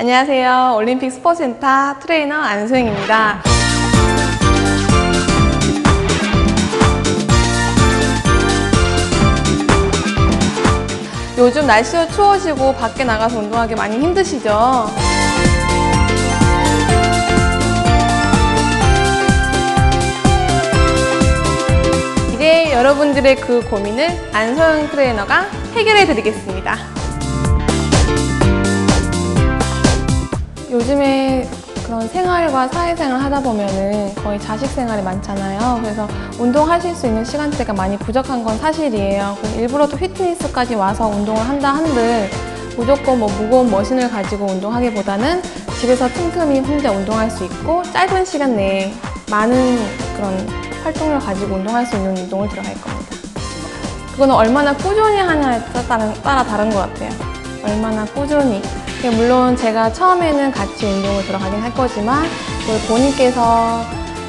안녕하세요. 올림픽 스포센터 트레이너 안소영입니다. 요즘 날씨가 추워지고 밖에 나가서 운동하기 많이 힘드시죠? 이제 여러분들의 그 고민을 안소영 트레이너가 해결해 드리겠습니다. 요즘에 그런 생활과 사회생활 하다 보면은 거의 자식 생활이 많잖아요. 그래서 운동하실 수 있는 시간대가 많이 부족한 건 사실이에요. 일부러 또 피트니스까지 와서 운동을 한다 한들 무조건 뭐 무거운 머신을 가지고 운동하기보다는 집에서 틈틈이 혼자 운동할 수 있고 짧은 시간 내에 많은 그런 활동을 가지고 운동할 수 있는 운동을 들어갈 겁니다. 그거는 얼마나 꾸준히 하냐에 따라, 따라 다른 것 같아요. 얼마나 꾸준히. 물론 제가 처음에는 같이 운동을 들어가긴 할 거지만 그걸 본인께서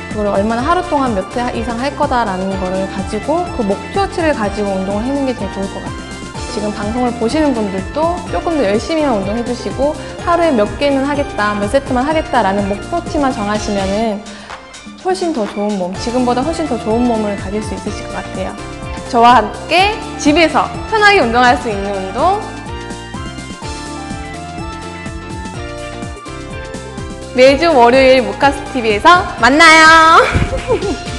그걸 얼마나 하루 동안 몇 회 이상 할 거다라는 거를 가지고 그 목표치를 가지고 운동을 하는 게 제일 좋을 것 같아요. 지금 방송을 보시는 분들도 조금 더 열심히만 운동해 주시고 하루에 몇 개는 하겠다, 몇 세트만 하겠다라는 목표치만 정하시면은 훨씬 더 좋은 몸, 지금보다 훨씬 더 좋은 몸을 가질 수 있으실 것 같아요. 저와 함께 집에서 편하게 운동할 수 있는 운동 매주 월요일 모카스 TV에서 만나요.